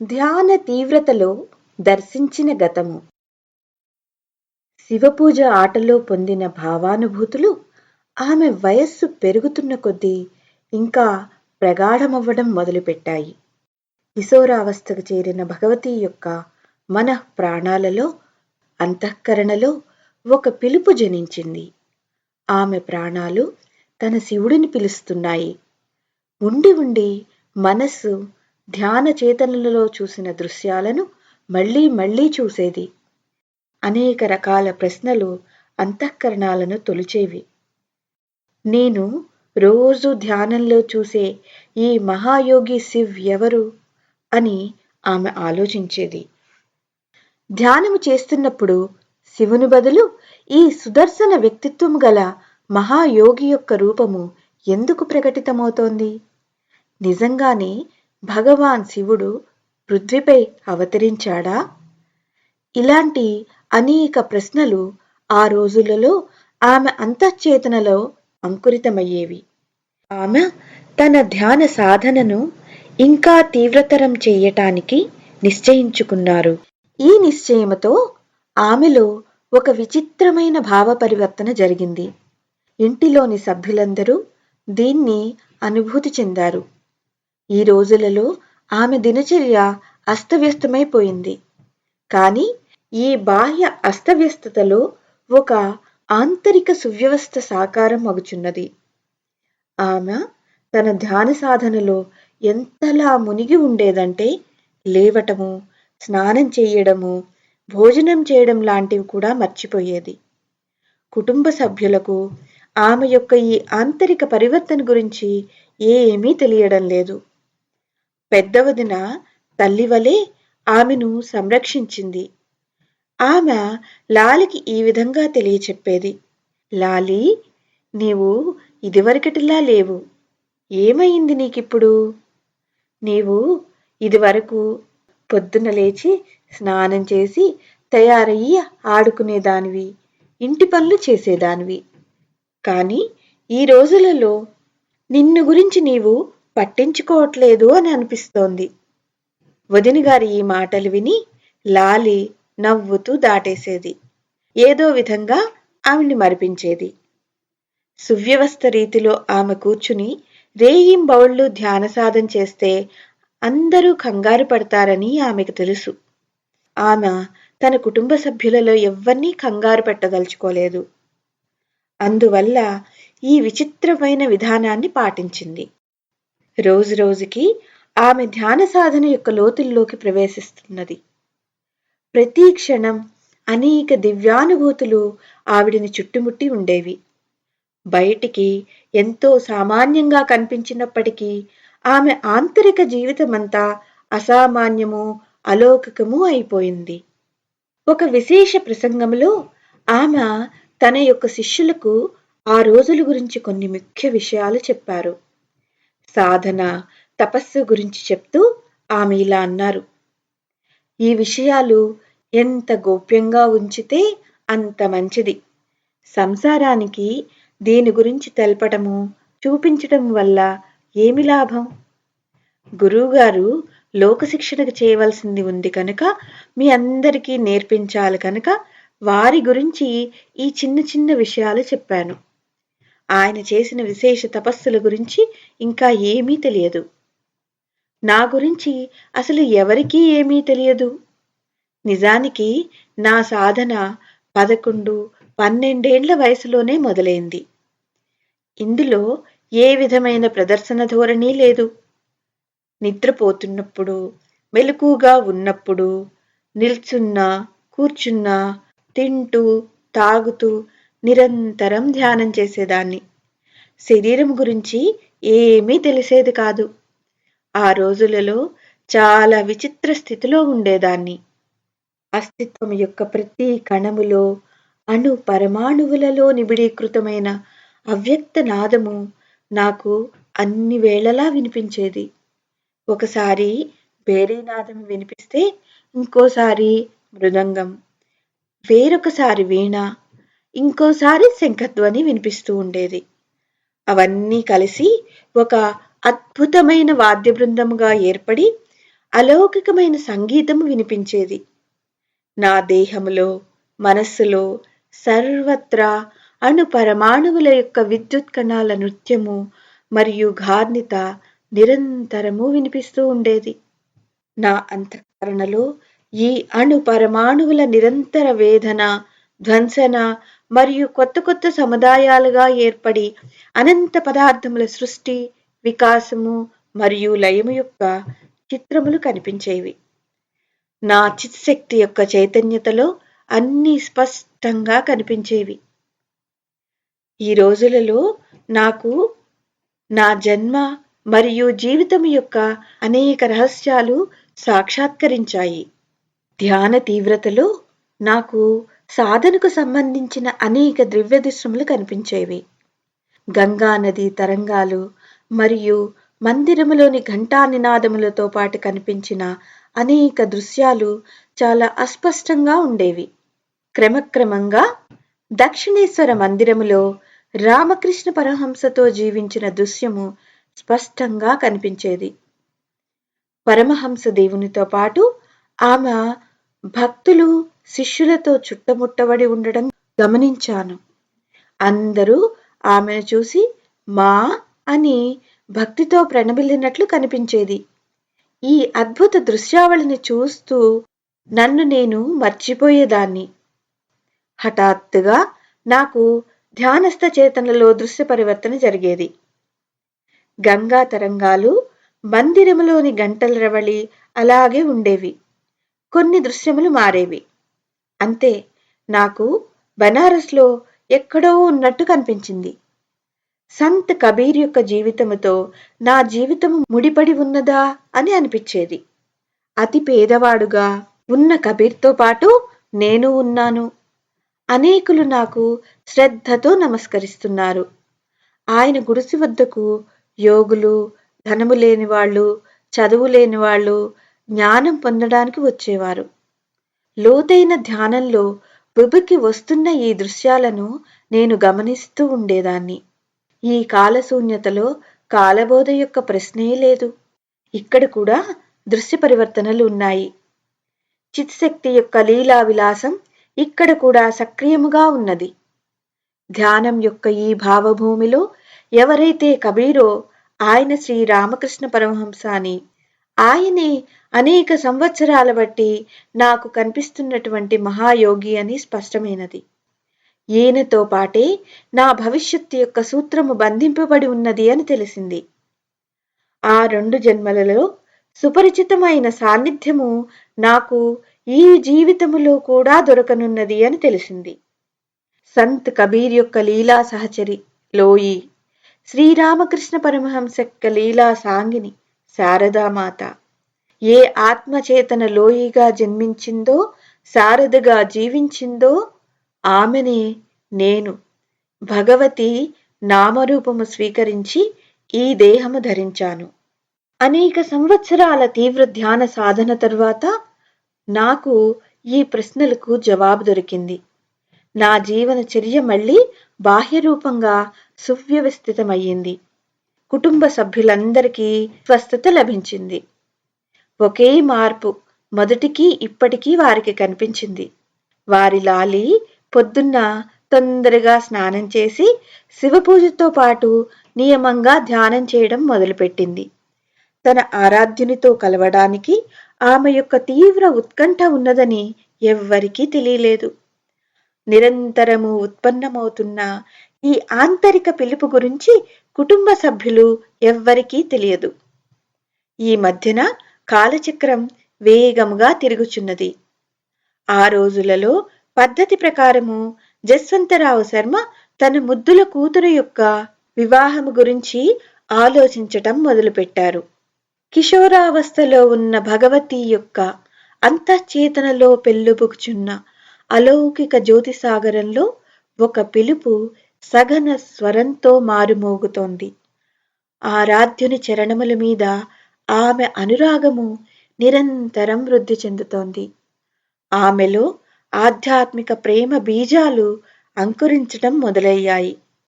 ధ్యాన తీవ్రతలో దర్శించిన గతము. శివపూజ ఆటలో పొందిన భావానుభూతులు ఆమె వయస్సు పెరుగుతున్న కొద్దీ ఇంకా ప్రగాఢమవ్వడం మొదలుపెట్టాయి. కిశోరావస్థకు చేరిన భగవతి యొక్క మన ప్రాణాలలో అంతఃకరణలో ఒక పిలుపు జనించింది. ఆమె ప్రాణాలు తన శివుడిని పిలుస్తున్నాయి. ఉండి ఉండి మనస్సు ధ్యాన చేతనలలో చూసిన దృశ్యాలను మళ్ళీ మళ్ళీ చూసేది. అనేక రకాల ప్రశ్నలు అంతఃకరణాలను తొలిచేవి. నేను రోజు ధ్యానంలో చూసే ఈ మహాయోగి శివ్ ఎవరు అని ఆమె ఆలోచించేది. ధ్యానము చేస్తున్నప్పుడు శివుని బదులు ఈ సుదర్శన వ్యక్తిత్వం గల మహాయోగి యొక్క రూపము ఎందుకు ప్రకటితమవుతోంది? నిజంగానే భగవాన్ శివుడు పృథ్వీపై అవతరించాడా? ఇలాంటి అనేక ప్రశ్నలు ఆ రోజులలో ఆమె అంతఃచేతనలో అంకురితమయ్యేవి. ఆమె తన ధ్యాన సాధనను ఇంకా తీవ్రతరం చెయ్యటానికి నిశ్చయించుకున్నారు. ఈ నిశ్చయముతో ఆమెలో ఒక విచిత్రమైన భావ పరివర్తన జరిగింది. ఇంటిలోని సభ్యులందరూ దీన్ని అనుభూతి చెందారు. ఈ రోజులలో ఆమె దినచర్య అస్తవ్యస్తమైపోయింది. కానీ ఈ బాహ్య అస్తవ్యస్తతలో ఒక ఆంతరిక సువ్యవస్థ సాకారం అగుచున్నది ఆమె తన ధ్యాన సాధనలో ఎంతలా మునిగి ఉండేదంటే లేవటము స్నానం చేయడము భోజనం చేయడం లాంటివి కూడా మర్చిపోయేది. కుటుంబ సభ్యులకు ఆమె యొక్క ఈ ఆంతరిక పరివర్తన గురించి ఏమీ తెలియడం లేదు. పెద్దవదిన తల్లి వలె ఆమెను సంరక్షించింది. ఆమె లాలికి ఈ విధంగా తెలియచెప్పేది. లాలి నీవు ఇదివరకటిలా లేవు. ఏమైంది నీకిప్పుడు? నీవు ఇదివరకు పొద్దున లేచి స్నానం చేసి తయారయ్యి ఆడుకునేదానివి ఇంటి పనులు చేసేదానివి. కానీ ఈ రోజులలో నిన్ను గురించి నీవు పట్టించుకోవట్లేదు అని అనిపిస్తోంది. వదిన గారి ఈ మాటలు విని లాలి నవ్వుతూ దాటేసేది. ఏదో విధంగా ఆవిడ్ని మరిపించేది. సువ్యవస్థ రీతిలో ఆమె కూర్చుని రేయింబౌళ్ళు ధ్యాన సాధన చేస్తే అందరూ కంగారు పడతారని ఆమెకు తెలుసు. ఆమె తన కుటుంబ సభ్యులలో ఎవ్వరినీ కంగారు పెట్టదలుచుకోలేదు. అందువల్ల ఈ విచిత్రమైన విధానాన్ని పాటించింది. రోజు రోజుకి ఆమె ధ్యాన సాధన యొక్క లోతుల్లోకి ప్రవేశిస్తున్నది. ప్రతి క్షణం అనేక దివ్యానుభూతులు ఆవిడిని చుట్టుముట్టి ఉండేవి. బయటికి ఎంతో సామాన్యంగా కనిపించినప్పటికీ ఆమె ఆంతరిక జీవితమంతా అసామాన్యము అలౌకికము అయిపోయింది. ఒక విశేష ప్రసంగంలో ఆమె తన యొక్క శిష్యులకు ఆ రోజుల గురించి కొన్ని ముఖ్య విషయాలు చెప్పారు. సాధన తపస్సు గురించి చెప్తూ ఆమె ఇలా అన్నారు. ఈ విషయాలు ఎంత గోప్యంగా ఉంచితే అంత మంచిది. సంసారానికి దీని గురించి తెలపటము చూపించటం వల్ల ఏమి లాభం? గురువుగారు లోకశిక్షణకు చేయవలసింది ఉంది కనుక మీ అందరికీ నేర్పించాలి కనుక వారి గురించి ఈ చిన్న చిన్న విషయాలు చెప్పాను. ఆయన చేసిన విశేష తపస్సుల గురించి ఇంకా ఏమీ తెలియదు. నా గురించి అసలు ఎవరికీ ఏమీ తెలియదు. నిజానికి నా సాధన పదకొండు పన్నెండేండ్ల వయసులోనే మొదలైంది. ఇందులో ఏ విధమైన ప్రదర్శన ధోరణి లేదు. నిద్రపోతున్నప్పుడు మెలకుగా ఉన్నప్పుడు నిల్చున్నా కూర్చున్నా తింటూ తాగుతూ నిరంతరం ధ్యానం చేసేదాన్ని. శరీరం గురించి ఏమీ తెలిసేది కాదు. ఆ రోజులలో చాలా విచిత్ర స్థితిలో ఉండేదాన్ని. అస్తిత్వం యొక్క ప్రతి కణములో అణు పరమాణువులలో నిబిడీకృతమైన అవ్యక్త నాదము నాకు అన్ని వేళలా వినిపించేది. ఒకసారి నాదం వినిపిస్తే ఇంకోసారి మృదంగం వేరొకసారి వీణ ఇంకోసారి శంఖధ్వని వినిపిస్తూ ఉండేది. అవన్నీ కలిసి ఒక అద్భుతమైన వాద్య బృందముగా ఏర్పడి అలౌకికమైన సంగీతం వినిపించేది. నా దేహములో మనస్సులో సర్వత్రా అణు పరమాణువుల యొక్క విద్యుత్ కణాల నృత్యము మరియు గార్నిత నిరంతరము వినిపిస్తూ ఉండేది. నా అంతఃకరణలో ఈ అణు పరమాణువుల నిరంతర వేదన ధ్వంసన మరియు కొత్త కొత్త సముదాయాలుగా ఏర్పడి అనంత పదార్థముల సృష్టి వికాసము మరియు లయము యొక్క చిత్రములు కనిపించేవి. నా చిత్శక్తి యొక్క చైతన్యతలో అన్నీ స్పష్టంగా కనిపించేవి. ఈ రోజులలో నాకు నా జన్మ మరియు జీవితం యొక్క అనేక రహస్యాలు సాక్షాత్కరించాయి. ధ్యాన తీవ్రతలో నాకు సాధనకు సంబంధించిన అనేక దివ్య దృశ్యములు కనిపించేవి. గంగా నది తరంగాలు మరియు మందిరములోని ఘంటా నినాదములతో పాటు కనిపించిన అనేక దృశ్యాలు చాలా అస్పష్టంగా ఉండేవి. క్రమక్రమంగా దక్షిణేశ్వర మందిరములో రామకృష్ణ పరహంసతో జీవించిన దృశ్యము స్పష్టంగా కనిపించేది. పరమహంస దేవునితో పాటు ఆమె భక్తులు శిష్యులతో చుట్టముట్టబడి ఉండడం గమనించాను. అందరూ ఆమెను చూసి మా అని భక్తితో ప్రణమిల్లినట్లు కనిపించేది. ఈ అద్భుత దృశ్యావళిని చూస్తూ నన్ను నేను మర్చిపోయేదాన్ని. హఠాత్తుగా నాకు ధ్యానస్థ చేతనలో దృశ్య పరివర్తన జరిగేది. గంగా తరంగాలు మందిరములోని గంటల రవళి అలాగే ఉండేవి. కొన్ని దృశ్యములు మారేవి. అంతే నాకు బనారస్లో ఎక్కడో ఉన్నట్టు కనిపించింది. సంత్ కబీర్ యొక్క జీవితముతో నా జీవితము ముడిపడి ఉన్నదా అని అనిపించేది. అతి పేదవాడుగా ఉన్న కబీర్తో పాటు నేను ఉన్నాను. అనేకులు నాకు శ్రద్ధతో నమస్కరిస్తున్నారు. ఆయన గుడిసి వద్దకు యోగులు ధనము లేని వాళ్ళు చదువు లేని వాళ్ళు జ్ఞానం పొందడానికి వచ్చేవారు. లోతైన ధ్యానంలో బుబుకి వస్తున్న ఈ దృశ్యాలను నేను గమనిస్తూ ఉండేదాన్ని. ఈ కాలశూన్యతలో కాలబోధ యొక్క ప్రశ్నే లేదు. ఇక్కడ కూడా దృశ్య పరివర్తనలు ఉన్నాయి. చిత్శక్తి యొక్క లీలా విలాసం ఇక్కడ కూడా సక్రియముగా ఉన్నది. ధ్యానం యొక్క ఈ భావభూమిలో ఎవరైతే కబీరో ఆయన శ్రీ రామకృష్ణ పరమహంస అని ఆయనే అనేక సంవత్సరాల బట్టి నాకు కనిపిస్తున్నటువంటి మహాయోగి అని స్పష్టమైనది. ఈయనతో పాటే నా భవిష్యత్తు యొక్క సూత్రము బంధింపబడి ఉన్నది అని తెలిసింది. ఆ రెండు జన్మలలో సుపరిచితమైన సాన్నిధ్యము నాకు ఈ జీవితములో కూడా దొరకనున్నది అని తెలిసింది. సంత్ కబీర్ యొక్క లీలా సహచరి లోయి శ్రీరామకృష్ణ పరమహంస యొక్క లీలా సాంగిని శారదామాత. ఏ ఆత్మచేతన లోయిగా జన్మించిందో శారదగా జీవించిందో ఆమెనే నేను. భగవతి నామరూపము స్వీకరించి ఈ దేహము ధరించాను. అనేక సంవత్సరాల తీవ్ర ధ్యాన సాధన తరువాత నాకు ఈ ప్రశ్నలకు జవాబు దొరికింది. నా జీవన చర్య మళ్ళీ బాహ్యరూపంగా సువ్యవస్థితమయ్యింది. కుటుంబ సభ్యులందరికీ స్వస్థత లభించింది. ఒకే మార్పు మొదటికి ఇప్పటికీ వారికి కనిపించింది. వారి లాలి పొద్దున్న తొందరగా స్నానం చేసి శివపూజతో పాటు నియమంగా ధ్యానం చేయడం మొదలుపెట్టింది. తన ఆరాధ్యునితో కలవడానికి ఆమె యొక్క తీవ్ర ఉత్కంఠ ఉన్నదని ఎవ్వరికీ తెలియలేదు. నిరంతరము ఉత్పన్నమవుతున్న ఈ ఆంతరిక పిలుపు గురించి కుటుంబ సభ్యులు ఎవ్వరికీ తెలియదు. ఈ మధ్యన కాలచక్రం వేగముగా తిరుగుచున్నది. ఆ రోజులలో పద్ధతి ప్రకారము జస్వంతరావు శర్మ తన ముద్దుల కూతురు యొక్క వివాహము గురించి ఆలోచించటం మొదలుపెట్టారు. కిషోరావస్థలో ఉన్న భగవతి యొక్క అంతఃచేతనలో పెళ్ళుబుకుచున్న అలౌకిక జ్యోతిసాగరంలో ఒక పిలుపు సఘన స్వరంతో మారుమోగుతోంది. ఆరాధ్యుని చరణముల మీద ఆమె అనురాగము నిరంతరం వృద్ధి చెందుతోంది. ఆమెలో ఆధ్యాత్మిక ప్రేమ బీజాలు అంకురించటం మొదలయ్యాయి.